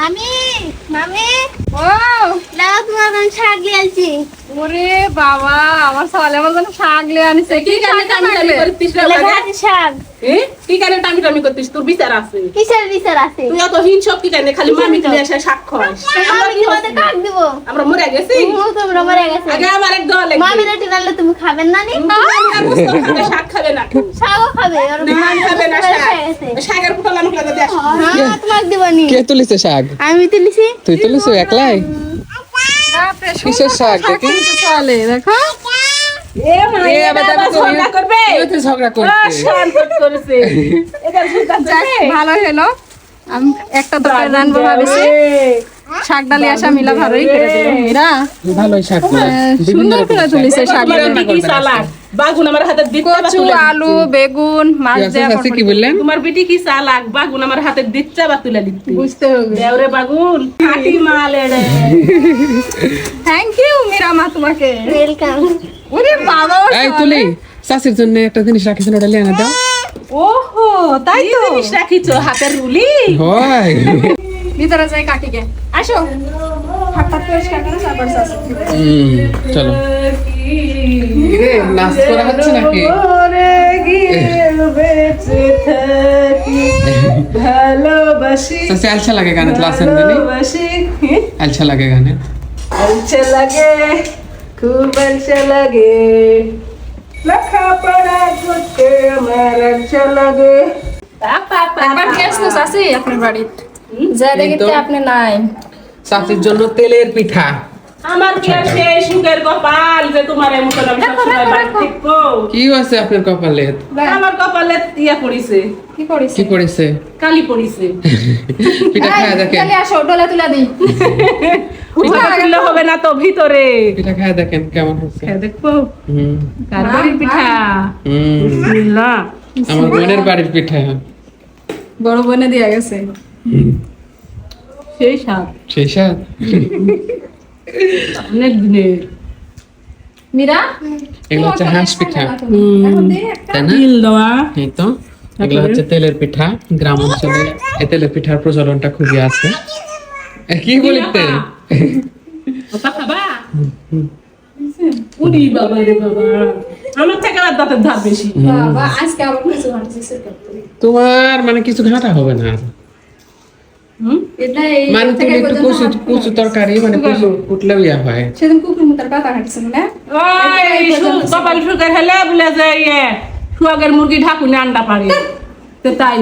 মামি মামি ও শাক লিয়েছি ওরে বাবা আমার আমার জন্য শাক লিয়ে আনিছে। কি কানে শাক টামি টামি করতিস রে বাবা? শাক। এ? কি কানে টামি টামি করতিস? তোর বিচার আছে। কিসের বিচার আছে? তুই অত হিংসক কি কানে? খালি মামি তুই এসে সাক্ষর আমি তোমাদের কাক দিব? আমরা মরে গেছি? তোমরা মরে গেছে। আগে আমার এক দল মামি রুটি রান্না তুমি খাবেন না নি? শাক খাবে না শাকও খাবে আর মামি খাবে না শাক। শাকের ফুটল আমাকে লাগে হ্যাঁ তোমাকে দিব নি। কে তুলিছে শাক? আমি তুলিছি। তুই তুলিছো একলাই? কিসের শাক দেখি। দেখো। ভালো হলো। আমি একটা তরকারি রানবো ভাবিছি। শাক ডালি আসা মিলা ভালোই দিল ভালোই শাক আহ, সুন্দর করে তুলিছে শাক। ডালি। বাগুন আমার হাতে কচু আলু বেগুন মাছ কি দেওয়া কি বললেন? তোমার বিটি কি চালাক? বাগুন আমার হাতে দিচ্ছে বা তুলে দিচ্ছে? বুঝতে হবে। দেওরে বাগুন খাটি মাল এড়ে। থ্যাংক ইউ মীরা মা তোমাকে। ওয়েলকাম ওরে বাবা এই তুলি চাষির জন্য একটা জিনিস রাখিছেন ওটা লিয়ে আনা দাও। ওহো তাই তো। জিনিস রাখিছো? হাতের রুলি? হয়। ভিতরে যাই কাকিকে। আসো। হাত হাত পরিষ্কার করে তারপর চাষো। হুম, চলো রে নাচ করা হচ্ছে নাকি ভালোবাসি আলছা লাগে গানে ভালোবাসি আলছা লাগে গানে আলছে লাগে খুব আলছে লাগে লেখাপড়া করতে আমার আলছে লাগে একবার গেছিল চাষি আপনার বাড়িতে যা দেখিতে আপনি নাই চাষির জন্য তেলের পিঠা। আমার কি সেই সুখের কপাল যে তোমার এমন করে আমি সবসময় বাড়ি থাকব? কি হয়েছে আপনার কপালে? আমার কপালে ইয়া পড়িছে। কি করিস কি পড়েছে? কালি পড়িছে। পিঠা খায় দেখেন। চলে আসো ডোলা তুলা দিই। হবে না তো ভিতরে। পিঠা খায় দেখেন কেমন হচ্ছে খেয়ে দেখব। হুম। কার বাড়ির পিঠা। হুম। বিসমিল্লাহ। আমার বোনের বাড়ির পিঠা। বড় বোনে দিয়া গেছে। সেই সাপ সেই সাথ অনেক দিনের। মীরা এগুলো হচ্ছে হাঁস পিঠা। এখন দে একটা। তাই না? তিল দেওয়া। এই তো। এগুলো হচ্ছে তেলের পিঠা গ্রাম অঞ্চলে এই তেলের পিঠার প্রচলনটা খুবই আছে। কি বলিতে। ওটা খাবা? উড়ি বাবা রে বাবা। আমার থেকে আর দাঁতের ধার বেশি। বাবা আজকে আবার কিছু তোমার মানে কিছু ঘাটা হবে না। মানে থেকে একটু কচু কচু তরকারি মানে কচু কুটলেও ইয়া হয়। সেদিন কুকুর মুতার পাতা হাঁটছিল না? কপাল সুগার হলে বলে যে ইয়ে সুয়াগের মুরগি ঢাকুনে আন্ডা পারে তো তাই।